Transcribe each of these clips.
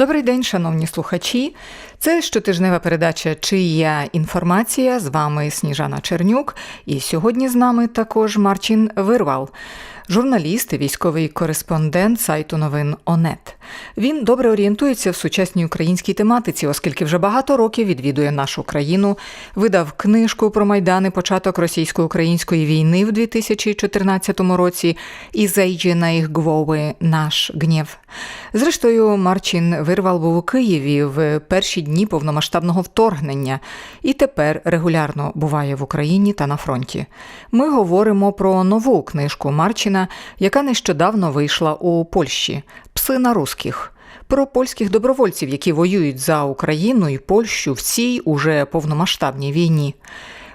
Добрий день, шановні слухачі. Це щотижнева передача Чия інформація. З вами Сніжана Чернюк. І сьогодні з нами також Марчин Вирвал, журналіст і військовий кореспондент сайту новин ОНЕТ. Він добре орієнтується в сучасній українській тематиці, оскільки вже багато років відвідує нашу країну, видав книжку про майдани початок російсько-української війни в 2014 році і зайдже на їх гвови наш гнів. Зрештою, Марчин Вирвал був у Києві в перші дні повномасштабного вторгнення і тепер регулярно буває в Україні та на фронті. Ми говоримо про нову книжку Марчина, яка нещодавно вийшла у Польщі Пси на русських. Про польських добровольців, які воюють за Україну і Польщу в цій уже повномасштабній війні.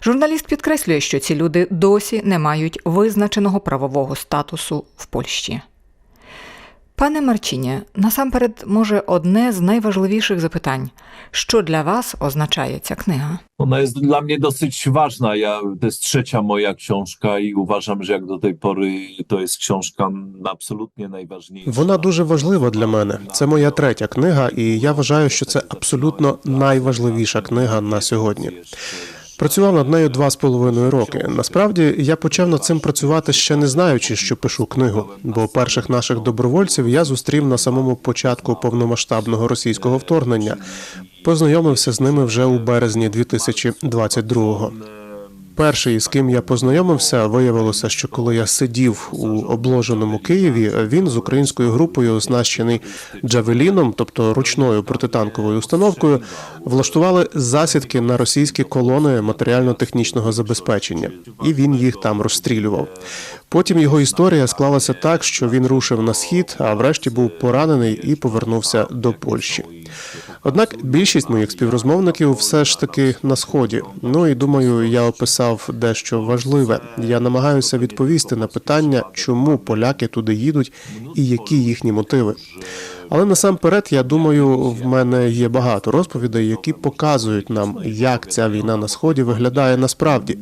Журналіст підкреслює, що ці люди досі не мають визначеного правового статусу в Польщі. Пане Марчині, насамперед, може, одне з найважливіших запитань: що для вас означає ця книга? Ona jest dla mnie dosyć ważna. Ja, to jest trzecia moja książka i uważam, że jak do tej pory to jest książka absolutnie najważniejsza. Вона дуже важлива для мене. Це моя третя книга, і я вважаю, що це абсолютно найважливіша книга на сьогодні. Працював над нею два з половиною роки. Насправді я почав над цим працювати ще не знаючи, що пишу книгу. Бо перших наших добровольців я зустрів на самому початку повномасштабного російського вторгнення. Познайомився з ними вже у березні 2022-го. Перший, з ким я познайомився, виявилося, що коли я сидів у обложеному Києві, він з українською групою, оснащений джавеліном, тобто ручною протитанковою установкою, влаштували засідки на російські колони матеріально-технічного забезпечення, і він їх там розстрілював. Потім його історія склалася так, що він рушив на схід, а врешті був поранений і повернувся до Польщі. Однак більшість моїх співрозмовників все ж таки на сході. Ну і думаю, я описав дещо важливе. Я намагаюся відповісти на питання, чому поляки туди їдуть і які їхні мотиви. Але насамперед, я думаю, в мене є багато розповідей, які показують нам, як ця війна на сході виглядає насправді.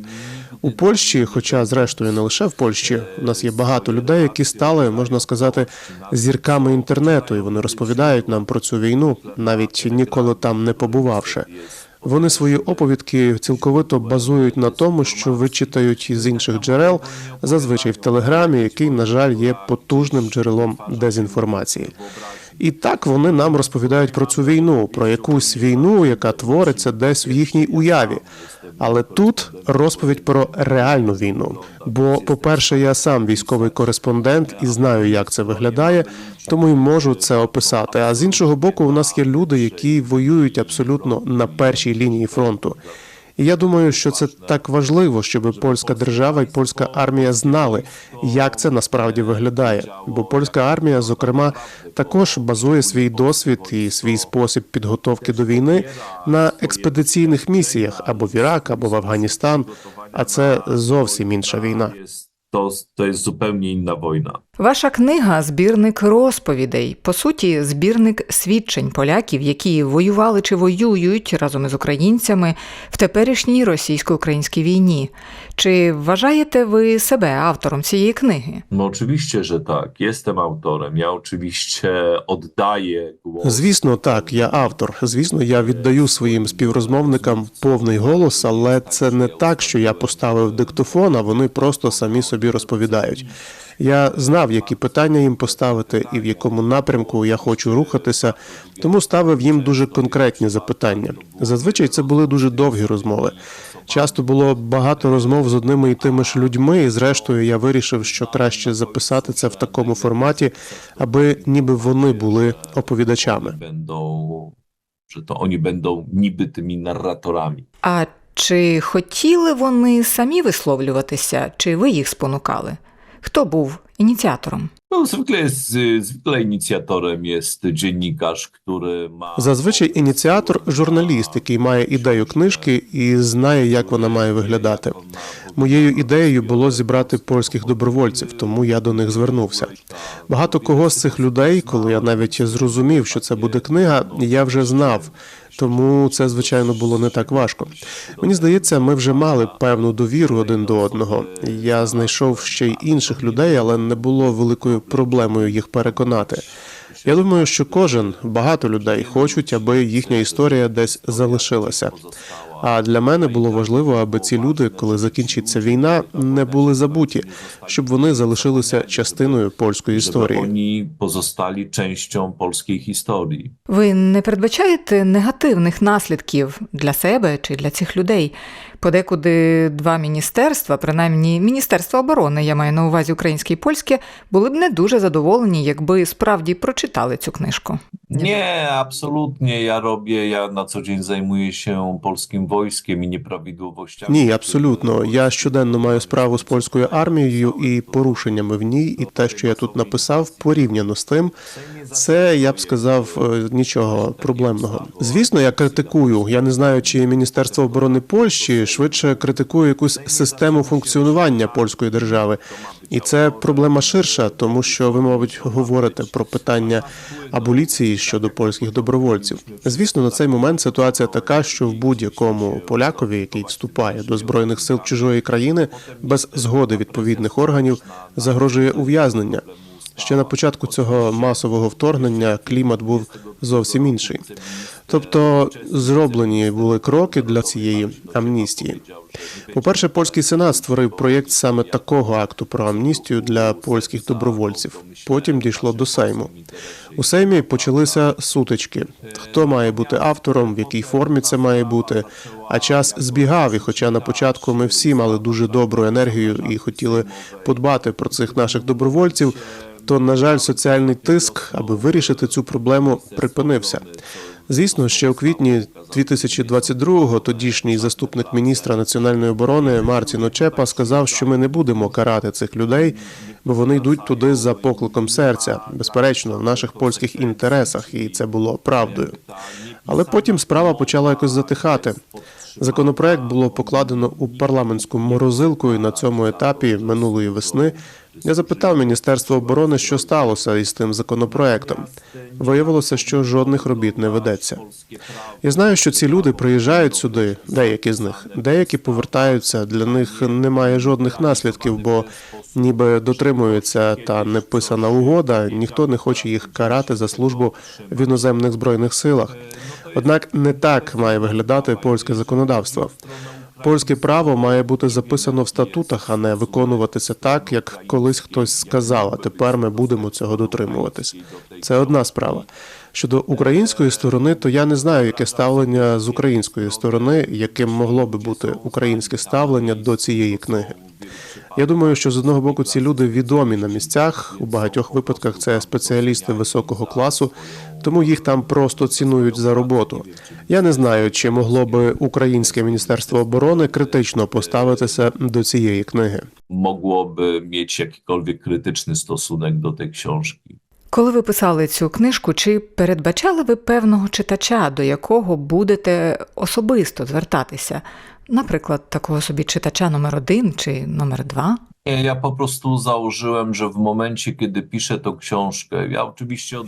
У Польщі, хоча зрештою не лише в Польщі, у нас є багато людей, які стали, можна сказати, зірками інтернету, і вони розповідають нам про цю війну, навіть ніколи там не побувавши. Вони свої оповідки цілковито базують на тому, що вичитають із інших джерел, зазвичай в телеграмі, який, на жаль, є потужним джерелом дезінформації. І так вони нам розповідають про цю війну, про якусь війну, яка твориться десь в їхній уяві. Але тут розповідь про реальну війну. Бо, по-перше, я сам військовий кореспондент і знаю, як це виглядає, тому й можу це описати. А з іншого боку, у нас є люди, які воюють абсолютно на першій лінії фронту. І я думаю, що це так важливо, щоб польська держава і польська армія знали, як це насправді виглядає. Бо польська армія, зокрема, також базує свій досвід і свій спосіб підготовки до війни на експедиційних місіях або в Ірак, або в Афганістан. А це зовсім інша війна. To jest zupełnie inna wojna. Ваша книга збірник розповідей, по суті, збірник свідчень поляків, які воювали чи воюють разом із українцями в теперішній російсько-українській війні. Чи вважаєте ви себе автором цієї книги? No oczywiście, że tak. Jestem autorem. Ja oczywiście oddaję. Звісно, так, я автор. Звісно, я віддаю своїм співрозмовникам повний голос, але це не так, що я поставив диктофон, а вони просто самі собі розповідають. Я знав, які питання їм поставити і в якому напрямку я хочу рухатися, тому ставив їм дуже конкретні запитання. Зазвичай це були дуже довгі розмови. Часто було багато розмов з одними і тими ж людьми, і зрештою я вирішив, що краще записати це в такому форматі, аби ніби вони були оповідачами. Że to oni będą niby tymi narratorami. А чи хотіли вони самі висловлюватися, чи ви їх спонукали? Хто був ініціатором? No, zwykle, zwykle inicjatorem jest dziennikarz, który ma. Зазвичай ініціатор журналіст, який має ідею книжки і знає, як вона має виглядати. Моєю ідеєю було зібрати польських добровольців, тому я до них звернувся. Багато кого з цих людей, коли я навіть зрозумів, що це буде книга, я вже знав. Тому це звичайно було не так важко. Мені здається, ми вже мали певну довіру один до одного. Я знайшов ще й інших людей, але не було великою проблемою їх переконати. Я думаю, що кожен багато людей хочуть, аби їхня історія десь залишилася. А для мене було важливо, аби ці люди, коли закінчиться війна, не були забуті, щоб вони залишилися частиною польської історії. oni pozostali częścią polskiej historii. Ви не передбачаєте негативних наслідків для себе чи для цих людей? Подекуди два міністерства, принаймні Міністерство оборони, я маю на увазі українське і польське, були б не дуже задоволені, якби справді прочитали цю книжку. Nie, absolutnie. Ja robię, ja na co dzień zajmuję się polskim wojskiem i. Ні, абсолютно. Я щоденно маю справу з польською армією і порушеннями в ній, і те, що я тут написав, порівняно з тим, це я б сказав е, нічого проблемного. Звісно, я критикую. Я не знаю, чи Міністерство оборони Польщі швидше критикує якусь систему функціонування польської держави, і це проблема ширша, тому що ви, мабуть, говорите про питання аболіції щодо польських добровольців. Звісно, на цей момент ситуація така, що в будь-якому полякові, який вступає до збройних сил чужої країни, без згоди відповідних органів загрожує ув'язнення. Ще на початку цього масового вторгнення клімат був зовсім інший. Тобто зроблені були кроки для цієї амністії. По-перше, польський сенат створив проєкт саме такого акту про амністію для польських добровольців. Потім дійшло до Сейму. У Сеймі почалися сутички. Хто має бути автором, в якій формі це має бути. А час збігав, і хоча на початку ми всі мали дуже добру енергію і хотіли подбати про цих наших добровольців, то на жаль, соціальний тиск, аби вирішити цю проблему, припинився. Звісно, ще у квітні 2022-го тодішній заступник міністра національної оборони Мартін Очепа сказав, що ми не будемо карати цих людей, бо вони йдуть туди за покликом серця, безперечно, в наших польських інтересах, і це було правдою. Але потім справа почала якось затихати. Законопроект було покладено у парламентську морозилку, і на цьому етапі минулої весни я запитав Міністерство оборони, що сталося із тим законопроектом. Виявилося, що жодних робіт не ведеться. Я знаю, що ці люди приїжджають сюди, деякі з них, деякі повертаються. Для них немає жодних наслідків, бо ніби дотримується та неписана угода. Ніхто не хоче їх карати за службу в іноземних збройних силах. Однак не так має виглядати польське законодавство. Польське право має бути записано в статутах, а не виконуватися так, як колись хтось сказав. А тепер ми будемо цього дотримуватись. Це одна справа. Щодо української сторони, то я не знаю, яке ставлення з української сторони, яким могло би бути українське ставлення до цієї книги. Я думаю, що з одного боку ці люди відомі на місцях. У багатьох випадках це спеціалісти високого класу, тому їх там просто цінують за роботу. Я не знаю, чи могло би українське міністерство оборони критично поставитися до цієї книги. Mogłoby mieć jakikolwiek krytyczny stosunek do tej książki. Коли ви писали цю книжку, чи передбачали ви певного читача, до якого будете особисто звертатися? Наприклад, такого собі читача номер один чи номер два?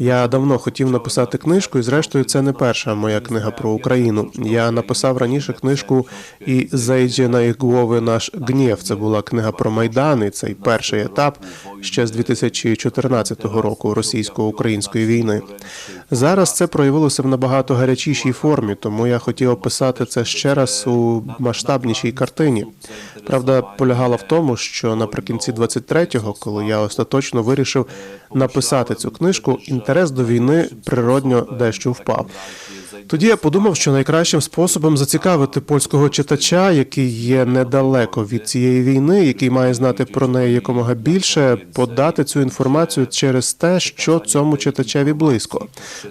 Я давно хотів написати книжку, і зрештою це не перша моя книга про Україну. Я написав раніше книжку і зайде на їх голови наш гнєв. Це була книга про Майдан, і цей перший етап ще з 2014 року російсько-української війни. Зараз це проявилося в набагато гарячішій формі, тому я хотів описати це ще раз у масштабнішій картині. Правда, полягала в тому, що наприкінці 23-го, коли я остаточно вирішив написати цю книжку, інтерес до війни природньо дещо впав. Тоді я подумав, що найкращим способом зацікавити польського читача, який є недалеко від цієї війни, який має знати про неї якомога більше, подати цю інформацію через те, що цьому читачеві близько,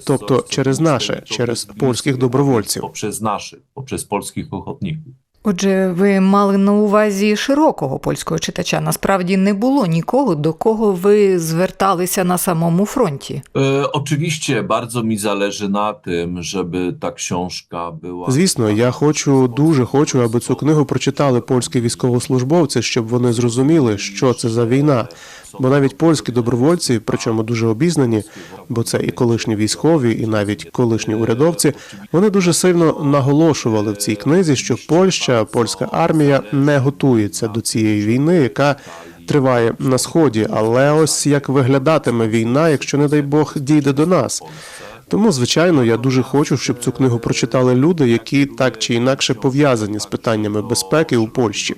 тобто через наше, через польських добровольців. Poprzez naszych, poprzez polskich ochotników. Отже, ви мали на увазі широкого польського читача. Насправді не було нікого, до кого ви зверталися на самому фронті. E, oczywiście bardzo mi zależy na tym, żeby ta książka była... Звісно, я хочу дуже хочу, аби цю книгу прочитали польські військовослужбовці, щоб вони зрозуміли, що це за війна. Бо навіть польські добровольці, причому дуже обізнані, бо це і колишні військові, і навіть колишні урядовці, вони дуже сильно наголошували в цій книзі, що Польща, польська армія не готується до цієї війни, яка триває на сході, але ось як виглядатиме війна, якщо не дай Бог дійде до нас. Тому, звичайно, я дуже хочу, щоб цю книгу прочитали люди, які так чи інакше пов'язані з питаннями безпеки у Польщі.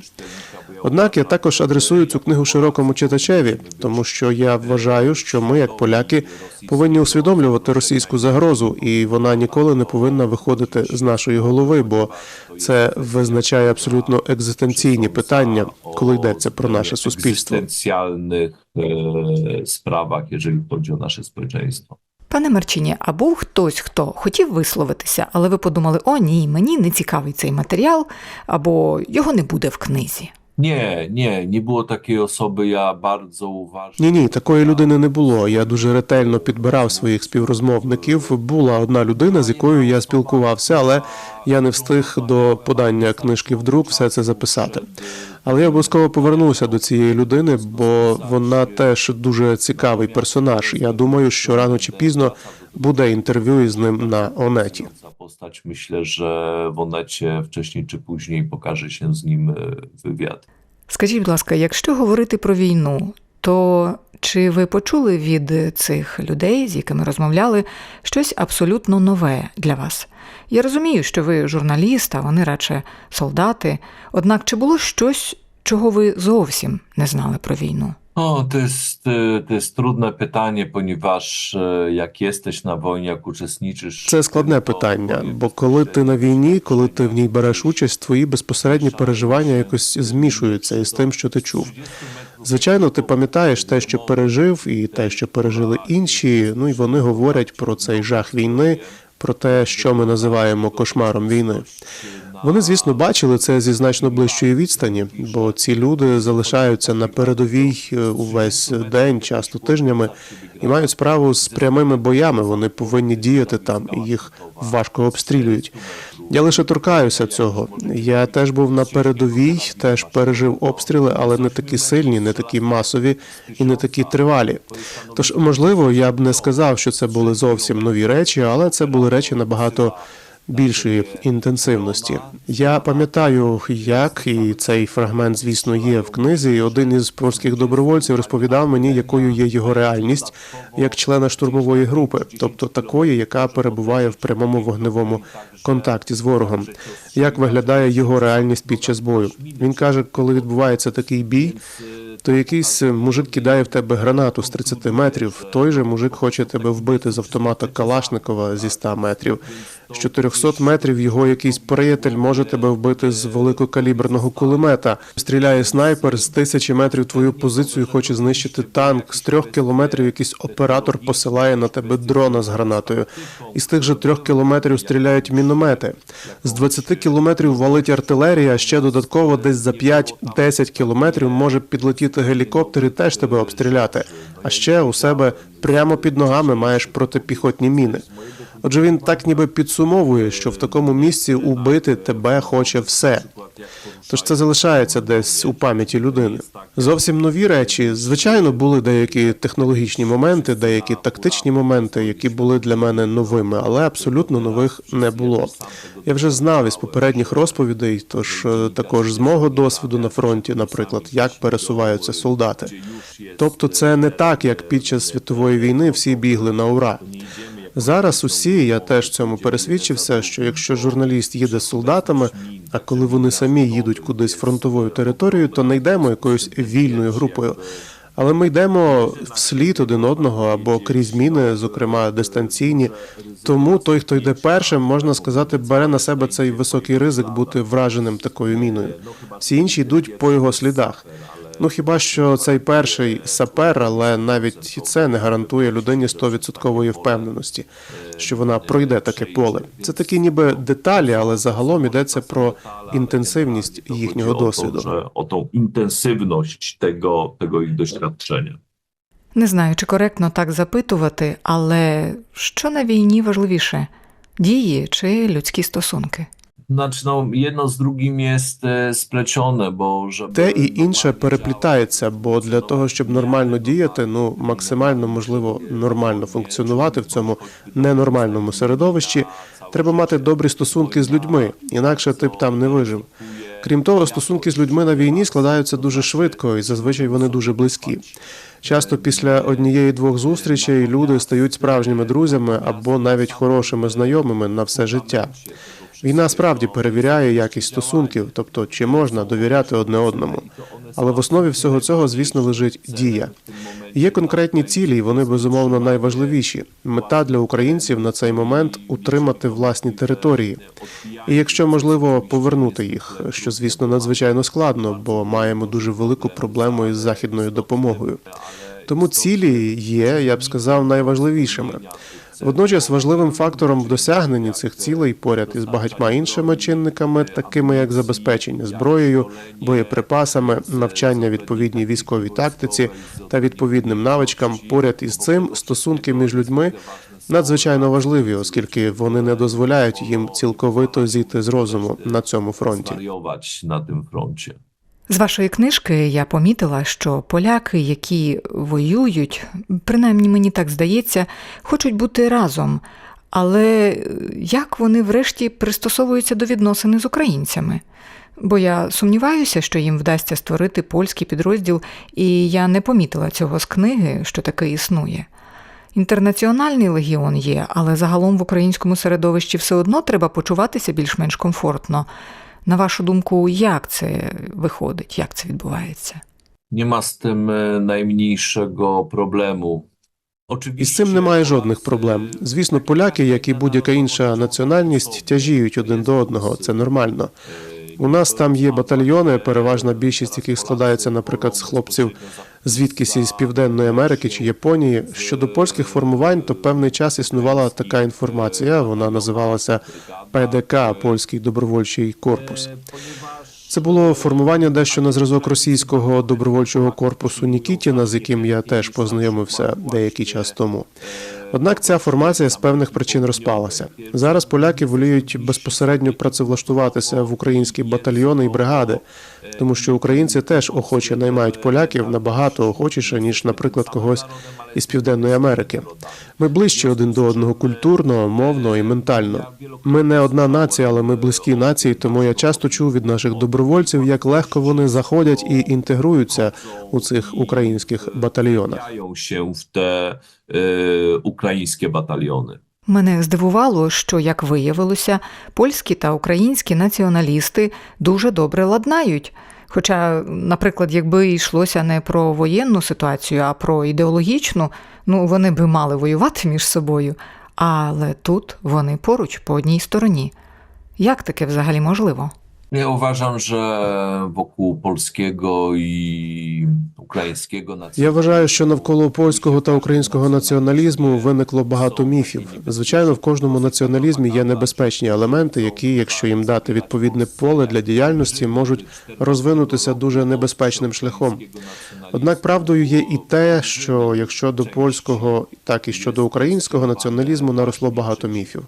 Однак я також адресую цю книгу широкому читачеві, тому що я вважаю, що ми, як поляки, повинні усвідомлювати російську загрозу, і вона ніколи не повинна виходити з нашої голови, бо це визначає абсолютно екзистенційні питання, коли йдеться про наше суспільство. egzystencjalnych e, sprawach, jeżeli chodzi o. Пане Марчині, а був хтось, хто хотів висловитися, але ви подумали, о ні, мені не цікавий цей матеріал, або його не буде в книзі. Nie, ні, не було такої особи, я багато уважно. Ні, ні, такої людини не було. Я дуже ретельно підбирав своїх співрозмовників. Була одна людина, з якою я спілкувався, але я не встиг до подання книжки в друк все це записати. Але я обов'язково повернуся до цієї людини, бо вона теж дуже цікавий персонаж. Я думаю, що рано чи пізно буде інтерв'ю із ним на Онеті. Myślę, że w Onecie wcześniej czy później pokaże się z nim e, wywiad. Скажіть, будь ласка, якщо говорити про війну, то чи ви почули від цих людей, з якими розмовляли, щось абсолютно нове для вас? Я розумію, що ви журналіст, а вони радше солдати. Однак чи було щось, чого ви зовсім не знали про війну? O, to jest, to jest trudne pytanie, ponieważ jak jesteś na wojnie, jak uczestniczysz. Це складне питання, бо коли ти на війні, коли ти в ній береш участь, твої безпосередні переживання якось змішуються із тим, що ти чув. Звичайно, ти пам'ятаєш те, що пережив, і те, що пережили інші. Ну і вони говорять про цей жах війни, про те, що ми називаємо кошмаром війни. Вони, звісно, бачили це зі значно ближчої відстані, бо ці люди залишаються на передовій е, увесь день, часто тижнями, і мають справу з прямими боями. Вони повинні діяти там, і їх важко обстрілюють. Я лише торкаюся цього. Я теж був на передовій, теж пережив обстріли, але не такі сильні, не такі масові і не такі тривалі. Тож, можливо, я б не сказав, що це були зовсім нові речі, але це були речі набагато більшої інтенсивності. Я пам'ятаю, як і цей фрагмент, звісно, є в книзі. і Один із польських добровольців розповідав мені, якою є його реальність як члена штурмової групи, тобто такої, яка перебуває в прямому вогневому контакті з ворогом. Як виглядає його реальність під час бою? Він каже, коли відбувається такий бій, то якийсь мужик кидає в тебе гранату з 30 метрів. Той же мужик хоче тебе вбити з автомата Калашникова зі 100 метрів. З 400 метрів його якийсь приятель може тебе вбити з великокаліберного кулемета. Стріляє снайпер з тисячі метрів твою позицію, хоче знищити танк. З трьох кілометрів якийсь оператор посилає на тебе дрона з гранатою. Із тих же трьох кілометрів стріляють міномети. З 20 кілометрів валить артилерія. Ще додатково десь за 5-10 кілометрів може підлетіти гелікоптер і теж тебе обстріляти. А ще у себе прямо під ногами маєш протипіхотні міни. Отже, він так ніби підсумовує, що в такому місці убити тебе хоче все. Тож це залишається десь у пам'яті людини. Зовсім нові речі. Звичайно, були деякі технологічні моменти, деякі тактичні моменти, які були для мене новими, але абсолютно нових не було. Я вже знав із попередніх розповідей, тож е, також з мого досвіду на фронті, наприклад, як пересуваються солдати. Тобто, це не так, як під час світової війни всі бігли на ура. Зараз усі, я теж цьому пересвідчився, що якщо журналіст їде з солдатами, а коли вони самі їдуть кудись фронтовою територією, то не йдемо якоюсь вільною групою. Але ми йдемо вслід один одного або крізь міни, зокрема дистанційні. Тому той, хто йде першим, можна сказати, бере на себе цей високий ризик бути враженим такою міною. Всі інші йдуть по його слідах. Ну хіба що цей перший сапер, але навіть і це не гарантує людині 100% впевненості, що вона пройде таке поле. Це такі ніби деталі, але загалом йдеться про інтенсивність їхнього досвіду. tego, tego. Не знаю, чи коректно так запитувати, але що на війні важливіше дії чи людські стосунки? Znaczy, no, jedno z drugim jest e, splecione, bo. Те і інше переплітається, бо для того, щоб нормально діяти, ну максимально можливо нормально функціонувати в цьому ненормальному середовищі, треба мати добрі стосунки з людьми, інакше ти б там не вижив. Крім того, стосунки з людьми на війні складаються дуже швидко і зазвичай вони дуже близькі. Часто після однієї-двох зустрічей люди стають справжніми друзями або навіть хорошими знайомими на все життя. Війна справді перевіряє якість стосунків, тобто чи можна довіряти одне одному. Але в основі всього цього, звісно, лежить дія. Є конкретні цілі, і вони безумовно найважливіші. Мета для українців на цей момент утримати власні території. І якщо можливо повернути їх, що звісно надзвичайно складно, бо маємо дуже велику проблему із західною допомогою. Тому цілі є, я б сказав, найважливішими. Водночас важливим фактором в досягненні цих цілей поряд із багатьма іншими чинниками, такими як забезпечення зброєю, боєприпасами, навчання відповідній військовій тактиці та відповідним навичкам, поряд із цим стосунки між людьми надзвичайно важливі, оскільки вони не дозволяють їм цілковито зійти з розуму на цьому фронті. З вашої книжки я помітила, що поляки, які воюють, принаймні мені так здається, хочуть бути разом. Але як вони врешті пристосовуються до відносини з українцями? Бо я сумніваюся, що їм вдасться створити польський підрозділ, і я не помітила цього з книги, що таке існує. Інтернаціональний легіон є, але загалом в українському середовищі все одно треба почуватися більш-менш комфортно. На вашу думку, як це виходить, як це відбувається? Nie з тим tym проблему. najmniejszego problemu. З цим немає жодних проблем. Звісно, поляки, як і будь-яка інша національність, тяжіють один до одного. Це нормально. У нас там є батальйони, переважна більшість яких складається, наприклад, з хлопців звідкись із Південної Америки чи Японії. Щодо польських формувань, то певний час існувала така інформація. Вона називалася ПДК Польський добровольчий корпус. Це було формування дещо на зразок російського добровольчого корпусу Нікітіна, з яким я теж познайомився деякий час тому. Однак ця формація з певних причин розпалася. Зараз поляки воліють безпосередньо працевлаштуватися в українські батальйони і бригади, тому що українці теж охоче наймають поляків набагато охочіше, ніж, наприклад, когось із Південної Америки. Ми ближче один до одного культурно, мовно і ментально. Ми не одна нація, але ми близькі нації, тому я часто чув від наших добровольців, як легко вони заходять і інтегруються у цих українських батальйонах. Wciągają się Мене здивувало, що, як виявилося, польські та українські націоналісти дуже добре ладнають. Хоча, наприклад, якби йшлося не про воєнну ситуацію, а про ідеологічну, ну вони би мали воювати між собою. Але тут вони поруч по одній стороні. Як таке взагалі можливо? Ja uważam, że wokół polskiego i Я nacjonalizmu вважаю, що навколо польського та українського націоналізму виникло багато міфів. Звичайно, в кожному націоналізмі є небезпечні елементи, які, якщо їм дати відповідне поле для діяльності, можуть розвинутися дуже небезпечним шляхом. Однак правдою є і те, що якщо до польського, так і щодо українського націоналізму наросло багато міфів.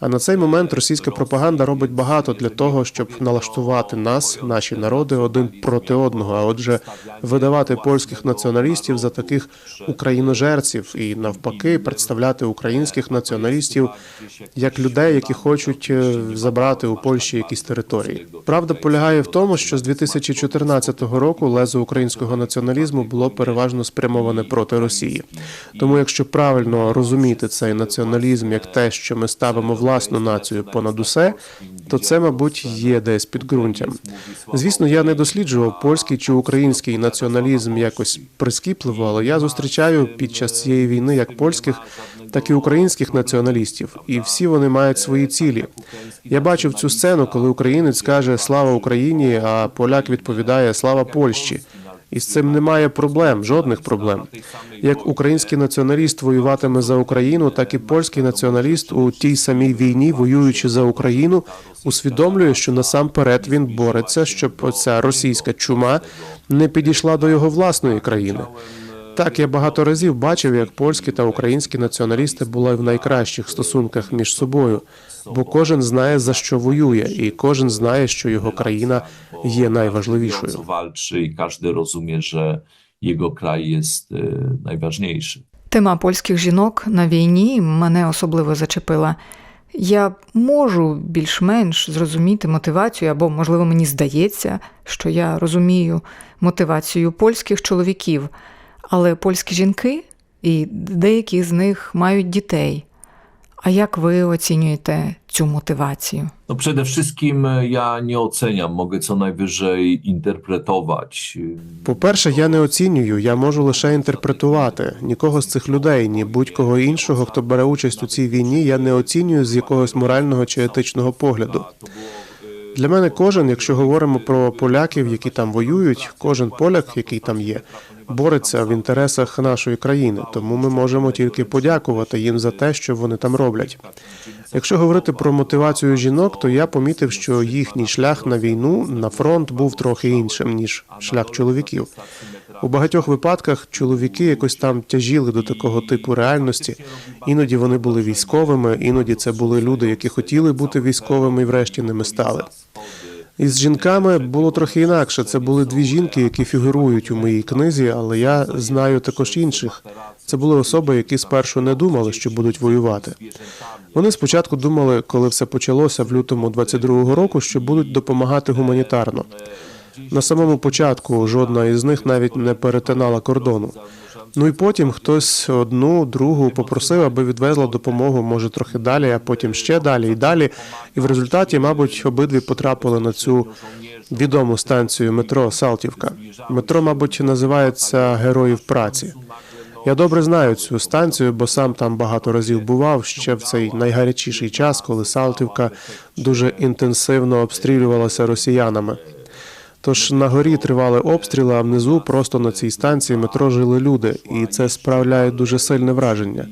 А на цей момент російська пропаганда робить багато для того, щоб налаштувати нас, наші народи, один проти одного. А отже, видавати польських націоналістів за таких україножерців і навпаки представляти українських націоналістів як людей, які хочуть е, забрати у Польщі якісь території. Правда полягає в тому, що з 2014 року лезо українського націоналізму було переважно спрямоване проти Росії. Тому, якщо правильно розуміти цей націоналізм як те, що ми ставимо власну націю понад усе, то це, мабуть, є десь підґрунтям. Звісно, я не досліджував польський чи український націоналізм якось прискіпливо, але я зустрічаю під час цієї війни як польських, так і українських націоналістів, і всі вони мають свої цілі. Я бачив цю сцену, коли українець каже Слава Україні, а поляк відповідає Слава Польщі. І з цим немає проблем, жодних проблем. Як український націоналіст воюватиме за Україну, так і польський націоналіст у тій самій війні, воюючи за Україну, усвідомлює, що насамперед він бореться, щоб оця російська чума не підійшла до його власної країни. Так, я багато разів бачив, як польські та українські націоналісти були в найкращих стосунках між собою, бо кожен знає за що воює, і кожен знає, що його країна є найважливішою. i każdy rozumie, że jego kraj jest e. Тема польських жінок на війні мене особливо зачепила. я можу більш-менш зрозуміти мотивацію, або, можливо, мені здається, що я розумію мотивацію польських чоловіків, але польські жінки і деякі з них мають дітей. А як ви оцінюєте цю мотивацію? No przede wszystkim e, ja nie oceniam, mogę co najwyżej interpretować. По-перше, я не оцінюю, я можу лише інтерпретувати. Нікого з цих людей, ні будь-кого іншого, хто бере участь у цій війні, я не оцінюю з якогось морального чи етичного погляду. Для мене кожен, якщо говоримо про поляків, які там воюють, кожен поляк, який там є, бореться в інтересах нашої країни. Тому ми можемо тільки подякувати їм за те, що вони там роблять. Якщо говорити про мотивацію жінок, то я помітив, що їхній шлях на війну на фронт був трохи іншим ніж шлях чоловіків. У багатьох випадках чоловіки якось там тяжіли до такого типу реальності. Іноді вони були військовими, іноді це були люди, які хотіли бути військовими і врешті ними стали. І з жінками було трохи інакше. Це були дві жінки, які фігурують у моїй книзі, але я знаю також інших. Це були особи, які спершу не думали, що будуть воювати. Вони спочатку думали, коли все почалося в лютому 22-го року, що будуть допомагати гуманітарно. На самому початку жодна із них навіть не перетинала кордону. Ну і потім хтось одну, другу попросив, аби відвезла допомогу, може трохи далі, а потім ще далі і далі. І в результаті, мабуть, обидві потрапили на цю відому станцію метро Салтівка. Метро, мабуть, називається Героїв праці. Я добре знаю цю станцію, бо сам там багато разів бував ще в цей найгарячіший час, коли Салтівка дуже інтенсивно обстрілювалася росіянами. Тож на горі тривали обстріли, а внизу просто на цій станції метро жили люди, і це справляє дуже сильне враження.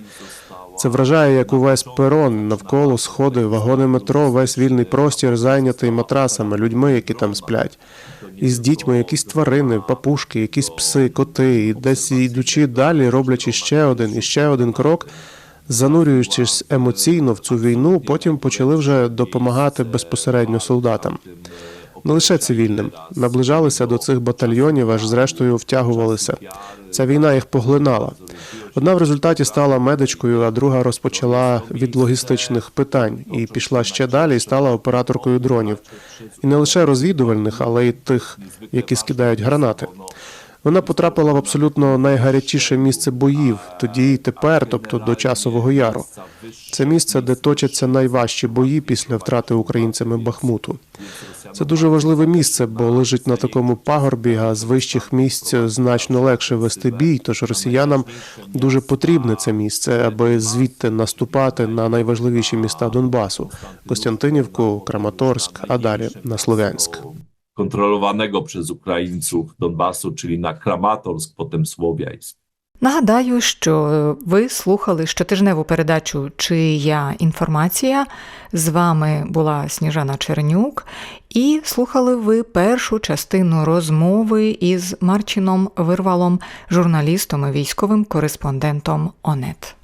Це вражає, як увесь перон, навколо сходи, вагони метро, весь вільний простір зайнятий матрасами, людьми, які там сплять. І з дітьми якісь тварини, папушки, якісь пси, коти, і десь йдучи далі, роблячи ще один і ще один крок, занурюючись емоційно в цю війну, потім почали вже допомагати безпосередньо солдатам. Не лише цивільним наближалися до цих батальйонів, аж зрештою втягувалися. Ця війна їх поглинала. Одна в результаті стала медичкою, а друга розпочала від логістичних питань і пішла ще далі і стала операторкою дронів. І не лише розвідувальних, але й тих, які скидають гранати. Вона потрапила в абсолютно найгарячіше місце боїв тоді і тепер, тобто до часового яру. Це місце, де точаться найважчі бої після втрати українцями Бахмуту. Це дуже важливе місце, бо лежить на такому пагорбі, а з вищих місць значно легше вести бій. Тож росіянам дуже потрібне це місце, аби звідти наступати на найважливіші міста Донбасу: Костянтинівку, Краматорськ, а далі на Слов'янськ. Kontrolowanego przez Ukraińców Donbasu, czyli na Kramatorsk, potem Słowiańsk. Нагадаю, що ви слухали щотижневу передачу Чия інформація. З вами була Сніжана Чернюк, і слухали ви першу частину розмови із Марчином Вирвалом, журналістом і військовим кореспондентом ОНЕТ.